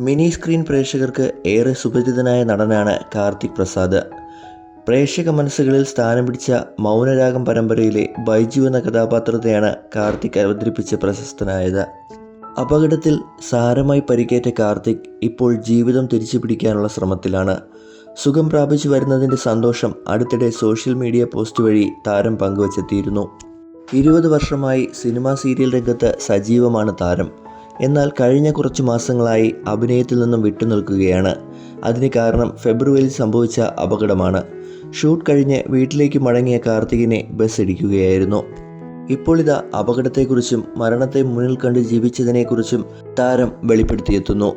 Mini screen പ്രേക്ഷകർക്ക് ഏറെ സുപരിചിതനായ നടനാണ് കാർത്തിക് പ്രസാദ്. പ്രേക്ഷക മനസ്സുകളിൽ സ്ഥാനം പിടിച്ച മൗനരാഗം പരമ്പരയിലെ ബൈജു എന്ന കഥാപാത്രത്തെയാണ് കാർത്തിക് അവതരിപ്പിച്ച് പ്രശസ്തനായത്. അപകടത്തിൽ സാരമായി പരിക്കേറ്റ കാർത്തിക് ഇപ്പോൾ ജീവിതം തിരിച്ചു പിടിക്കാനുള്ള ശ്രമത്തിലാണ്. സുഖം പ്രാപിച്ചു വരുന്നതിന്റെ സന്തോഷം അടുത്തിടെ സോഷ്യൽ മീഡിയ പോസ്റ്റ് വഴി താരം പങ്കുവച്ചെത്തിയിരുന്നു. ഇരുപത് വർഷമായി സിനിമാ സീരിയൽ രംഗത്ത് സജീവമാണ് താരം. എന്നാൽ കഴിഞ്ഞ കുറച്ച് മാസങ്ങളായി അഭിനയത്തിൽ നിന്നും വിട്ടുനിൽക്കുകയാണ് അതിന് കാരണം ഫെബ്രുവരിയിൽ സംഭവിച്ച അപകടമാണ്. ഷൂട്ട് കഴിഞ്ഞ് വീട്ടിലേക്ക് മടങ്ങിയ കാർത്തികിനെ ബസ് ഇടിക്കുകയായിരുന്നു. ഇപ്പോൾ ഇതാ അപകടത്തെക്കുറിച്ചും മരണത്തെ മുന്നിൽ കണ്ട് ജീവിച്ചതിനെക്കുറിച്ചും താരം വെളിപ്പെടുത്തിയെത്തുന്നു.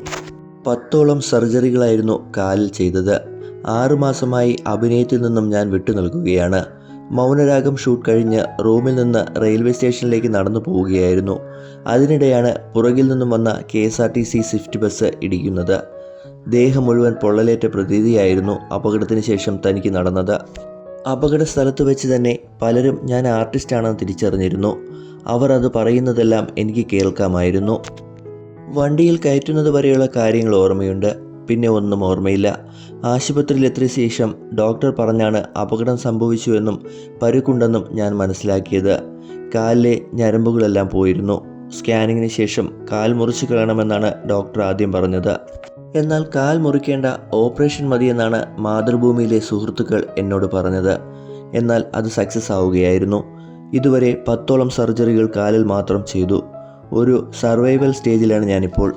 പത്തോളം സർജറികളായിരുന്നു കാലിൽ ചെയ്തത്. ആറുമാസമായി അഭിനയത്തിൽ നിന്നും ഞാൻ വിട്ടുനിൽക്കുകയാണ് മൗനരാഗം ഷൂട്ട് കഴിഞ്ഞ് റൂമിൽ നിന്ന് റെയിൽവേ സ്റ്റേഷനിലേക്ക് നടന്നു പോവുകയായിരുന്നു. അതിനിടെയാണ് പുറകിൽ നിന്നും വന്ന K S R T C Swift bus ഇടിക്കുന്നത്. ദേഹം മുഴുവൻ പൊള്ളലേറ്റ പ്രതീതിയായിരുന്നു അപകടത്തിന് ശേഷം തനിക്ക് നടന്നത്. അപകട സ്ഥലത്ത് വെച്ച് തന്നെ പലരും ഞാൻ ആർട്ടിസ്റ്റാണെന്ന് തിരിച്ചറിഞ്ഞിരുന്നു. അവർ അത് പറയുന്നതെല്ലാം എനിക്ക് കേൾക്കാമായിരുന്നു. വണ്ടിയിൽ കയറ്റുന്നത് വരെയുള്ള കാര്യങ്ങൾ ഓർമ്മയുണ്ട്. പിന്നെ ഒന്നും ഓർമ്മയില്ല. ആശുപത്രിയിലെത്തിയ ശേഷം ഡോക്ടർ പറഞ്ഞാണ് അപകടം സംഭവിച്ചുവെന്നും പരുക്കുണ്ടെന്നും ഞാൻ മനസ്സിലാക്കിയത്. കാലിലെ ഞരമ്പുകളെല്ലാം പോയിരുന്നു. സ്കാനിങ്ങിന് ശേഷം കാൽ മുറിച്ചു കളയണമെന്നാണ് ഡോക്ടർ ആദ്യം പറഞ്ഞത്. എന്നാൽ കാൽ മുറിക്കേണ്ട ഓപ്പറേഷൻ മതിയെന്നാണ് മാതൃഭൂമിയിലെ സുഹൃത്തുക്കൾ എന്നോട് പറഞ്ഞത്. എന്നാൽ അത് സക്സസ് ആവുകയായിരുന്നു. ഇതുവരെ പത്തോളം സർജറികൾ കാലിൽ മാത്രം ചെയ്തു. ഒരു സർവൈവൽ സ്റ്റേജിലാണ് ഞാനിപ്പോൾ.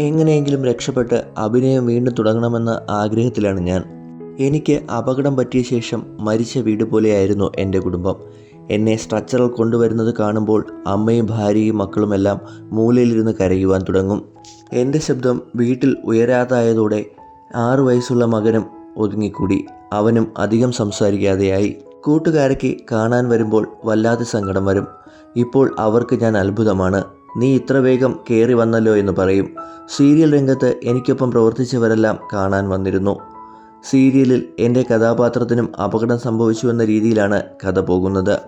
എങ്ങനെയെങ്കിലും രക്ഷപ്പെട്ട് അഭിനയം വീണ്ടും തുടങ്ങണമെന്ന ആഗ്രഹത്തിലാണ് ഞാൻ. എനിക്ക് അപകടം പറ്റിയ ശേഷം മരിച്ച വീട് പോലെയായിരുന്നു എന്റെ കുടുംബം. എന്നെ സ്ട്രക്ചറിൽ കൊണ്ടുവരുന്നത് കാണുമ്പോൾ അമ്മയും ഭാര്യയും മക്കളുമെല്ലാം മൂലയിലിരുന്ന് കരയുവാൻ തുടങ്ങും. എന്റെ ശബ്ദം വീട്ടിൽ ഉയരാതായതോടെ ആറു വയസ്സുള്ള മകനും ഒതുങ്ങിക്കൂടി. അവനും അധികം സംസാരിക്കാതെയായി. കൂട്ടുകാരയ്ക്ക് കാണാൻ വരുമ്പോൾ വല്ലാതെ സങ്കടം വരും. ഇപ്പോൾ അവർക്ക് ഞാൻ അത്ഭുതമാണ്. നീ ഇത്ര വേഗം കയറി വന്നല്ലോ എന്ന് പറയും. സീരിയൽ രംഗത്ത് എനിക്കൊപ്പം പ്രവർത്തിച്ചവരെല്ലാം കാണാൻ വന്നിരുന്നു. സീരിയലിൽ എന്റെ കഥാപാത്രത്തിനും അപകടം സംഭവിച്ചുവെന്ന രീതിയിലാണ് കഥ പോകുന്നത്.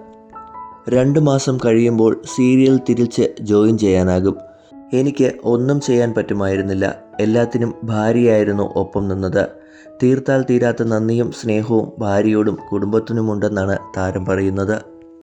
രണ്ട് മാസം കഴിയുമ്പോൾ സീരിയൽ തിരിച്ച് ജോയിൻ ചെയ്യാനാകും. എനിക്ക് ഒന്നും ചെയ്യാൻ പറ്റുമായിരുന്നില്ല. എല്ലാത്തിനും ഭാര്യയായിരുന്നു ഒപ്പം നിന്നത്. തീർത്താൽ തീരാത്ത നന്ദിയും സ്നേഹവും ഭാര്യയോടും കുടുംബത്തിനുമുണ്ടെന്നാണ് താരം പറയുന്നത്.